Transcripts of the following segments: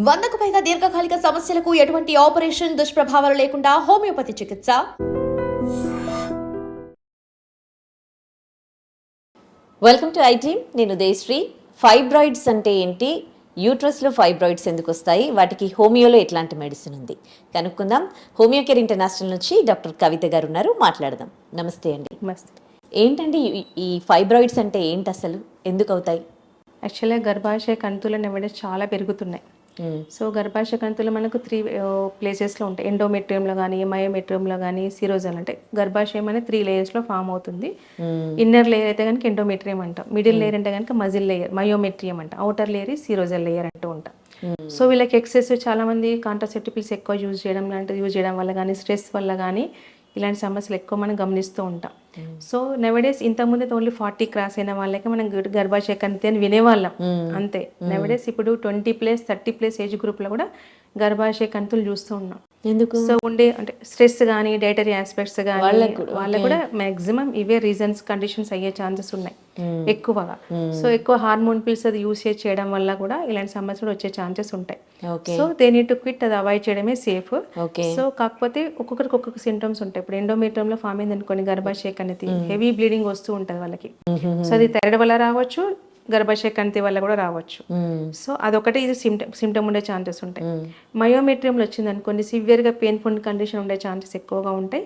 వందకు పైగా దీర్ఘకాలిక సమస్యలకు ఎటువంటి ఆపరేషన్ దుష్ప్రభావాలు లేకుండా హోమియోపతి చికిత్స. వెల్కమ్ టు ఐటీ నేను దేశ్రీ ఫైబ్రాయిడ్స్ అంటే ఏంటి? యూట్రస్లో ఫైబ్రాయిడ్స్ ఎందుకు వస్తాయి? వాటికి హోమియోలో ఎట్లాంటి మెడిసిన్ ఉంది? కనుక్కుందాం. హోమియో కేర్ ఇంటర్నేషనల్ నుంచి డాక్టర్ కవిత గారు ఉన్నారు. మాట్లాడదాం. నమస్తే అండి. మస్త్ ఏంటండి ఈ- ఫైబ్రాయిడ్స్ అంటే ఏంటి అసలు? ఎందుకు అవుతాయి? యాక్చువల్గా గర్భాశయ కంతులు అనేవి చాలా పెరుగుతున్నాయి. సో గర్భాశయ కంతులు మనకు త్రీ ప్లేసెస్లో ఉంటాయి. ఎండోమెట్రియంలో కానీ మయోమెట్రియంలో కానీ సిరోజల్ అంటే గర్భాశయం అనేది త్రీ లేయర్స్లో ఫామ్ అవుతుంది. ఇన్నర్ లేయర్ అయితే కనుక ఎండోమెట్రియం అంటాం. మిడిల్ లేయర్ అంటే కనుక మజిల్ లేయర్ మయోమెట్రియం అంట. అవుటర్ లేయర్ సిరోజల్ లేయర్ అంటూ ఉంటాం. సో వీళ్ళకి ఎక్సెస్ చాలా మంది కాంట్రాసెప్టివ్ పిల్స్ ఎక్కువ యూజ్ చేయడం లాంటిది యూజ్ చేయడం వల్ల కానీ స్ట్రెస్ వల్ల కానీ ఇలాంటి సమస్యలు ఎక్కువ మనం గమనిస్తూ ఉంటాం. సో నెవడేస్ ఇంతకుముందు ఓన్లీ ఫార్టీ క్రాస్ అయిన వాళ్ళకి మనం గర్- గర్భాశయ కంతి అని వినేవాళ్ళం. అంతే. నెవడేస్ ఇప్పుడు twenty plus thirty plus age గ్రూప్లో కూడా గర్భాశయ కంతులు చూస్తూ ఉన్నాం. ఎందుకు? సో ఉండే అంటే స్ట్రెస్ కానీ డైటరీ ఆస్పెక్ట్స్ కానీ వాళ్ళకు కూడా మాక్సిమం ఇవే రీజన్స్ కండిషన్స్ అయ్యే ఛాన్సెస్ ఉన్నాయి. ఎక్కువగా సో ఎక్కువ హార్మోన్ పిల్స్ అది యూసేజ్ చేయడం వల్ల కూడా ఇలాంటి సమస్యలు వచ్చే ఛాన్సెస్ ఉంటాయి. So they need to quit అది అవాయిడ్ చేయడమే సేఫ్ సో కాకపోతే ఒక్కొక్కరికి ఒక్కొక్క సింటమ్స్ ఉంటాయి. ఇప్పుడు ఎండోమీట్రియంలో ఫామ్ అయింది అనుకోని గర్భాశయ కణితి హెవీ బ్లీడింగ్ వస్తూ ఉంటుంది వాళ్ళకి. సో అది థైరాయిడ్ వల్ల రావచ్చు గర్భాశయ కణితి వల్ల కూడా రావచ్చు. సో అదొకటి ఇది సిమ్టమ్ సిమ్టమ్ ఉండే ఛాన్సెస్ ఉంటాయి. మయోమెట్రియంలో వచ్చింది అనుకోండి సివియర్గా పెయిన్ఫుల్ కండిషన్ ఉండే ఛాన్సెస్ ఎక్కువగా ఉంటాయి.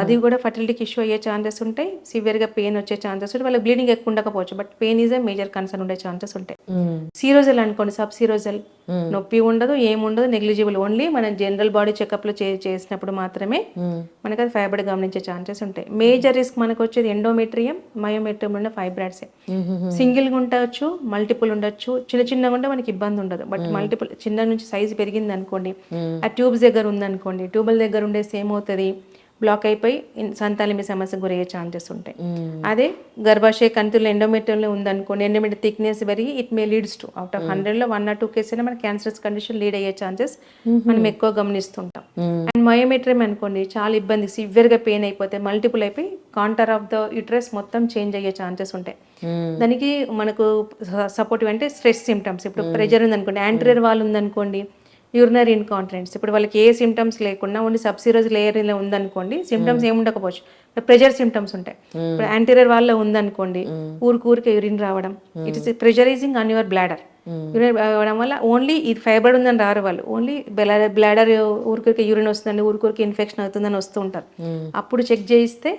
అది కూడా ఫర్టిలిటీకి ఇష్యూ అయ్యే ఛాన్సెస్ ఉంటాయి. సివియర్గా పెయిన్ వచ్చే ఛాన్సెస్ ఉంటాయి. వాళ్ళకి బ్లీడింగ్ ఎక్కువ ఉండకపోవచ్చు but pain is a major concern ఉండే ఛాన్సెస్ ఉంటాయి. సీరోజల్ అనుకోండి సబ్ సీరోజల్. నొప్పి ఉండదు ఏముండదు నెగ్లిజిబుల్ ఓన్లీ మనం జనరల్ బాడీ చెకప్లో చే చేసినప్పుడు మాత్రమే. మనకు అది ఫైబ్రాయిడ్ గమనించే ఛాన్సెస్ ఉంటాయి. మేజర్ రిస్క్ మనకు వచ్చేది ఎండోమెట్రియం మయోమెట్రియం ఉన్న ఫైబ్రాయిడ్సే సింగిల్గా ఉండొచ్చు మల్టిపుల్ ఉండొచ్చు. చిన్న చిన్నగా ఉంటే మనకి ఇబ్బంది ఉండదు. బట్ మల్టిపుల్ చిన్న నుంచి సైజ్ పెరిగింది అనుకోండి ఆ ట్యూబ్స్ దగ్గర ఉందనుకోండి ట్యూబుల దగ్గర ఉండేసి ఏమవుతుంది బ్లాక్ అయిపోయి సంతానమి సమస్యకు గురయ్యే ఛాన్సెస్ ఉంటాయి. అదే గర్భాశయ కంతులు ఎండోమెట్రియంలో ఉందనుకోండి ఎండోమెట్రియం థిక్నెస్ పెరిగి it may leads to out of హండ్రెడ్లో వన్ ఆర్ టూ కేసులో మన క్యాన్సరస్ కండిషన్ లీడ్ అయ్యే ఛాన్సెస్ మనం ఎక్కువ గమనిస్తుంటాం. అండ్ మయోమెట్రియం అనుకోండి చాలా ఇబ్బంది సివియర్గా పెయిన్ అయిపోతే మల్టిపుల్ అయిపోయి కాంటర్ ఆఫ్ ద యూట్రస్ మొత్తం చేంజ్ అయ్యే ఛాన్సెస్ ఉంటాయి. దానికి మనకు సపోర్టివ్ అంటే స్ట్రెస్ సిమ్టమ్స్ ఇప్పుడు ప్రెజర్ ఉందనుకోండి యాంటీరియర్ వాల్ ఉందనుకోండి యూరినరీ ఇన్కాంటినెన్స్ ఇప్పుడు వాళ్ళకి ఏ సిమ్టమ్స్ లేకుండా ఓన్లీ సబ్సిరోజ్ లేయర్ ఉందనుకోండి సిమ్టమ్స్ ఏమి ఉండకపోవచ్చు. ప్రెజర్ సిమ్టమ్స్ ఉంటాయి. ఇప్పుడు యాంటీరియర్ వాళ్ళలో ఉందనుకోండి ఊరికి ఊరికి యూరిన్ రావడం. It is pressurizing on your bladder urine రావడం వల్ల ఓన్లీ ఇది ఫైబర్ ఉందని రారు వాళ్ళు. ఓన్లీ బ్లాడర్ బ్లాడర్ ఊరికి యూరిన్ వస్తుందండి ఊరికి ఇన్ఫెక్షన్ అవుతుందని వస్తూ ఉంటారు. అప్పుడు చెక్ చేయిస్తే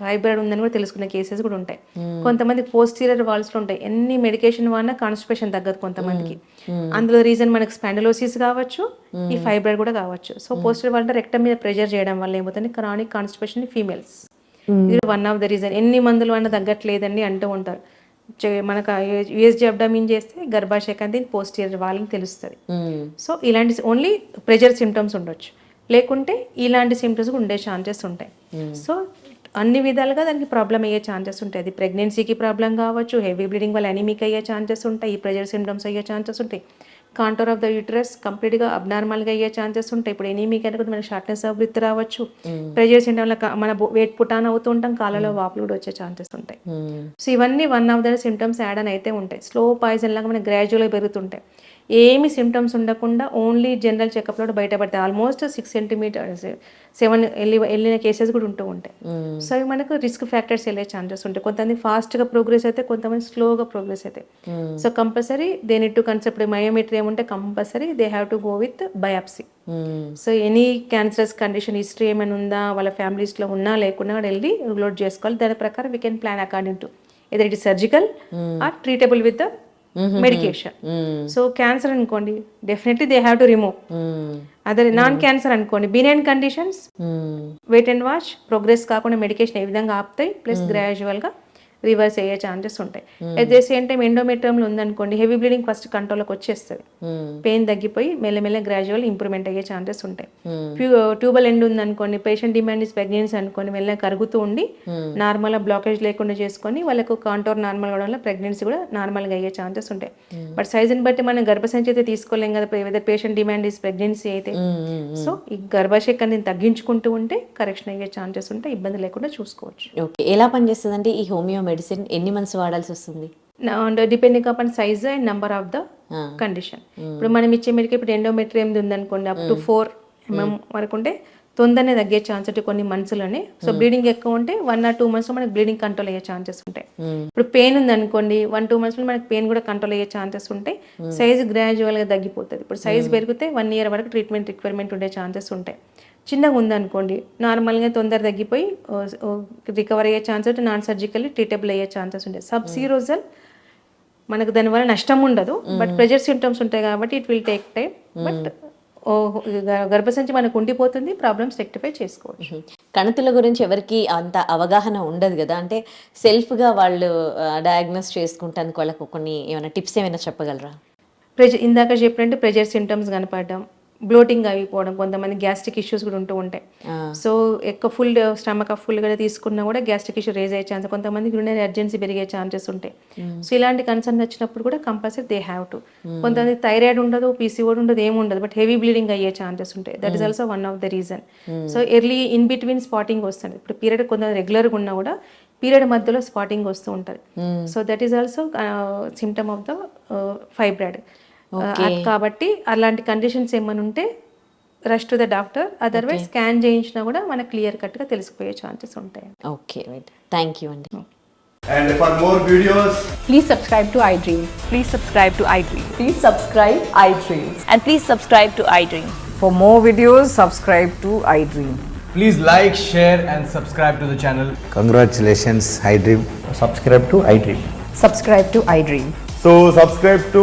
ఫైబ్రాయిడ్ ఉందని కూడా తెలుసుకునే కేసెస్ కూడా ఉంటాయి. కొంతమంది పోస్టీరియర్ వాల్స్లో ఉంటాయి. ఎన్ని మెడికేషన్ వాడినా కాన్స్టిపేషన్ తగ్గదు కొంతమందికి. అందులో రీజన్ మనకి స్పాండలోసిస్ కావచ్చు ఈ ఫైబ్రాయిడ్ కూడా కావచ్చు. సో పోస్టీరియర్ వాళ్ళ రెక్టమ్ మీద ప్రెషర్ చేయడం వల్ల ఏమవుతుంది? క్రానిక్ కాన్స్టిపేషన్ ఫీమేల్స్ ఇది వన్ ఆఫ్ ద రీజన్ ఎన్ని మందులు అన్నా తగ్గట్లేదండి అంటూ ఉంటారు. మనకు యుఎస్జి అబ్డామిన్ చేస్తే గర్భాశయ కంది పోస్టీరియర్ వాళ్ళని తెలుస్తుంది. సో ఇలాంటి ఓన్లీ ప్రెజర్ సిమ్టమ్స్ ఉండొచ్చు. లేకుంటే ఇలాంటి సిమ్టమ్స్ ఉండే ఛాన్సెస్ ఉంటాయి. సో అన్ని విధాలుగా దానికి ప్రాబ్లం అయ్యే ఛాన్సెస్ ఉంటాయి. అది ప్రెగ్నెన్సీకి ప్రాబ్లం కావచ్చు హెవీ బ్లీడింగ్ వల్ల అనిమిక్ అయ్యే ఛాన్సెస్ ఉంటాయి ఈ ప్రెజర్ సిమ్టమ్స్ అయ్యే ఛాన్సెస్ ఉంటాయి. కాంటర్ ఆఫ్ ద యూట్రస్ కంప్లీట్గా అబ్నార్మల్గా అయ్యే ఛాన్సెస్ ఉంటాయి. ఇప్పుడు ఎనీమిక్ అనేది మనకి షార్ట్నెస్ ఆఫ్ బ్రిత్ రావచ్చు. ప్రెజర్ సిమ్టమ్ వల్ల మన వెయిట్ పుటాన్ అవుతూ ఉంటాం కాళ్ళలో వాపులు కూడా వచ్చే ఛాన్సెస్ ఉంటాయి. సో ఇవన్నీ one of the symptoms add అని అయితే ఉంటాయి. స్లో పాయిజన్ లాగా మనకి గ్రాడ్యువల్గా పెరుగుతుంటాయి. ఏమి సిమ్టమ్స్ ఉండకుండా ఓన్లీ జనరల్ చెకప్లో బయటపడతాయి. ఆల్మోస్ట్ సిక్స్ సెంటీమీటర్స్ సెవెన్ వెళ్ళి వెళ్ళిన కేసెస్ కూడా ఉంటూ ఉంటాయి. సో ఇవి మనకు రిస్క్ ఫ్యాక్టర్స్ వెళ్ళే ఛాన్సెస్ ఉంటాయి. కొంతమంది ఫాస్ట్గా ప్రోగ్రెస్ అయితే కొంతమంది స్లోగా ప్రోగ్రెస్ అయితే. So compulsory they need to concept myometry ఏముంటే compulsory they have to go with biopsy. So any cancerous condition history ఏమైనా ఉందా వాళ్ళ ఫ్యామిలీస్లో ఉన్నా లేకున్నా కూడా వెళ్ళి రిలోడ్ చేసుకోవాలి. దాని ప్రకారం we can plan according to either it is surgical or treatable with the medication. So cancer అనుకోండి definitely they have to remove. అదే నాన్ క్యాన్సర్ అనుకోండి benign conditions. Wait and watch progress కాకుండా మెడికేషన్ ఏ విధంగా ఆపుతాయి ప్లస్ గ్రాడ్యువల్గా reverse అయ్యే chances ఉంటాయి. అట్ ద సేమ్ టైం ఎండోమెట్రియంలో ఉందనుకోండి హెవీ బ్లీడింగ్ ఫస్ట్ కంట్రోల్కి వచ్చేస్తుంది. పెయిన్ తగ్గిపోయి మెల్లమెల్ల గ్రాడ్యువల్ ఇంప్రూవ్మెంట్ అయ్యే ఛాన్సెస్ ఉంటాయి. ట్యూబల్ ఎండ్ ఉందనుకోండి పేషెంట్ డిమాండ్ ఇస్ ప్రెగ్నెన్సీ అనుకోండి మెల్లగా కరుగుతూ ఉండి నార్మల్గా బ్లాకేజ్ లేకుండా చేసుకొని వాళ్ళకు కాంటోర్ నార్మల్ అవడం వల్ల ప్రెగ్నెన్సీ కూడా నార్మల్గా అయ్యే ఛాన్సెస్ ఉంటాయి. బట్ సైజుని బట్టి మనం గర్భసంచి అయితే తీసుకోలేం కదా whether patient demand is pregnancy అయితే. సో ఈ గర్భాశయ కణితిని తగ్గించుకుంటూ ఉంటే కరెక్షన్ అయ్యే ఛాన్సెస్ ఉంటాయి ఇబ్బంది లేకుండా చూసుకోవచ్చు. ఓకే ఎలా పనిచేస్తుందండి ఈ హోమియో మెడిసిన్ ఎన్ని మంత్స్ వాడాల్సి వస్తుంది? Depending upon size and number of the. Condition ఇప్పుడు మనం ఇచ్చే మెడికల్ ఇప్పుడు ఎండోమెట్రియం ఉందనుకోండి అప్ టు ఫోర్ ఎంఎం వరకు ఉంటే తొందరనే తగ్గే ఛాన్స్ ఉంటాయి కొన్ని మంత్స్లోనే సో బ్లీడింగ్ ఎక్కువ ఉంటే వన్ ఆర్ టూ మంత్స్లో మనకి బ్లీడింగ్ కంట్రోల్ అయ్యే ఛాన్సెస్ ఉంటాయి. ఇప్పుడు పెయిన్ ఉందనుకోండి వన్ టూ మంత్స్లో మనకి పెయిన్ కూడా కంట్రోల్ అయ్యే ఛాన్సెస్ ఉంటాయి. సైజ్ గ్రాడ్యువల్గా తగ్గిపోతుంది. ఇప్పుడు సైజ్ పెరిగితే వన్ ఇయర్ వరకు ట్రీట్మెంట్ రిక్వైర్మెంట్ ఉండే ఛాన్సెస్ ఉంటాయి. చిన్నగా ఉందనుకోండి నార్మల్గా తొందర తగ్గిపోయి రికవర్ అయ్యే ఛాన్స్ ఉంటే నాన్ సర్జికల్లీ ట్రీటబుల్ అయ్యే ఛాన్సెస్ ఉంటాయి. సబ్ సీరోజల్ మనకు దానివల్ల నష్టం ఉండదు బట్ ప్రెజర్ సింటమ్స్ ఉంటాయి కాబట్టి it will take time but గర్భసంచి మనకు ఉండిపోతుంది ప్రాబ్లమ్స్ రెక్టిఫై చేసుకోవచ్చు. కణుతుల గురించి ఎవరికి అంత అవగాహన ఉండదు కదా అంటే సెల్ఫ్గా వాళ్ళు డయాగ్నోస్ చేసుకుంటానికి వాళ్ళకు కొన్ని ఏమైనా టిప్స్ ఏమైనా చెప్పగలరా? ప్రెజర్ ఇందాక చెప్పినట్టు ప్రెజర్ సింటమ్స్ కనపడడం బ్లోటింగ్ అయిపోవడం కొంతమంది గ్యాస్ట్రిక్ ఇష్యూస్ కూడా ఉంటూ ఉంటాయి. సో ఎక్కువ ఫుల్ స్టమక్ ఫుల్ కూడా తీసుకున్నా కూడా గ్యాస్ట్రిక్ ఇష్యూ రేజ్ అయ్యే ఛాన్స్ కొంతమందికి యూరినరీ అర్జెన్సీ పెరిగే ఛాన్సెస్ ఉంటాయి. సో ఇలాంటి కన్సర్న్ వచ్చినప్పుడు కూడా కంపల్సరీ దే హ్యావ్ టు. కొంతమంది థైరాయిడ్ ఉండదు పీసీఓడి ఉండదు ఏమి ఉండదు బట్ హెవీ బ్లీడింగ్ అయ్యే ఛాన్సెస్ ఉంటాయి. That is also one of the reason so early in between spotting వస్తుంది. ఇప్పుడు పీరియడ్ కొంత రెగ్యులర్గా ఉన్నా కూడా పీరియడ్ మధ్యలో స్పాటింగ్ వస్తూ ఉంటుంది. So that is also symptom of the fibroid కాబట్టి అలాంటి కండిషన్స్ ఏమైనా ఉంటే rush to the doctor otherwise scan చేయించినా కూడా మనకు క్లియర్ కట్గా తెలిసిపోయే ఛాన్సెస్ ఉంటాయి ఓకే రైట్ థ్యాంక్ యూ అండి And for more videos, Please subscribe to iDream. Please subscribe to iDream. Please subscribe iDreams. And please subscribe to iDream. For more videos, subscribe to iDream. please like, share, and subscribe to the channel. Congratulations, iDream. Subscribe to iDream. Subscribe to iDream. So, subscribe to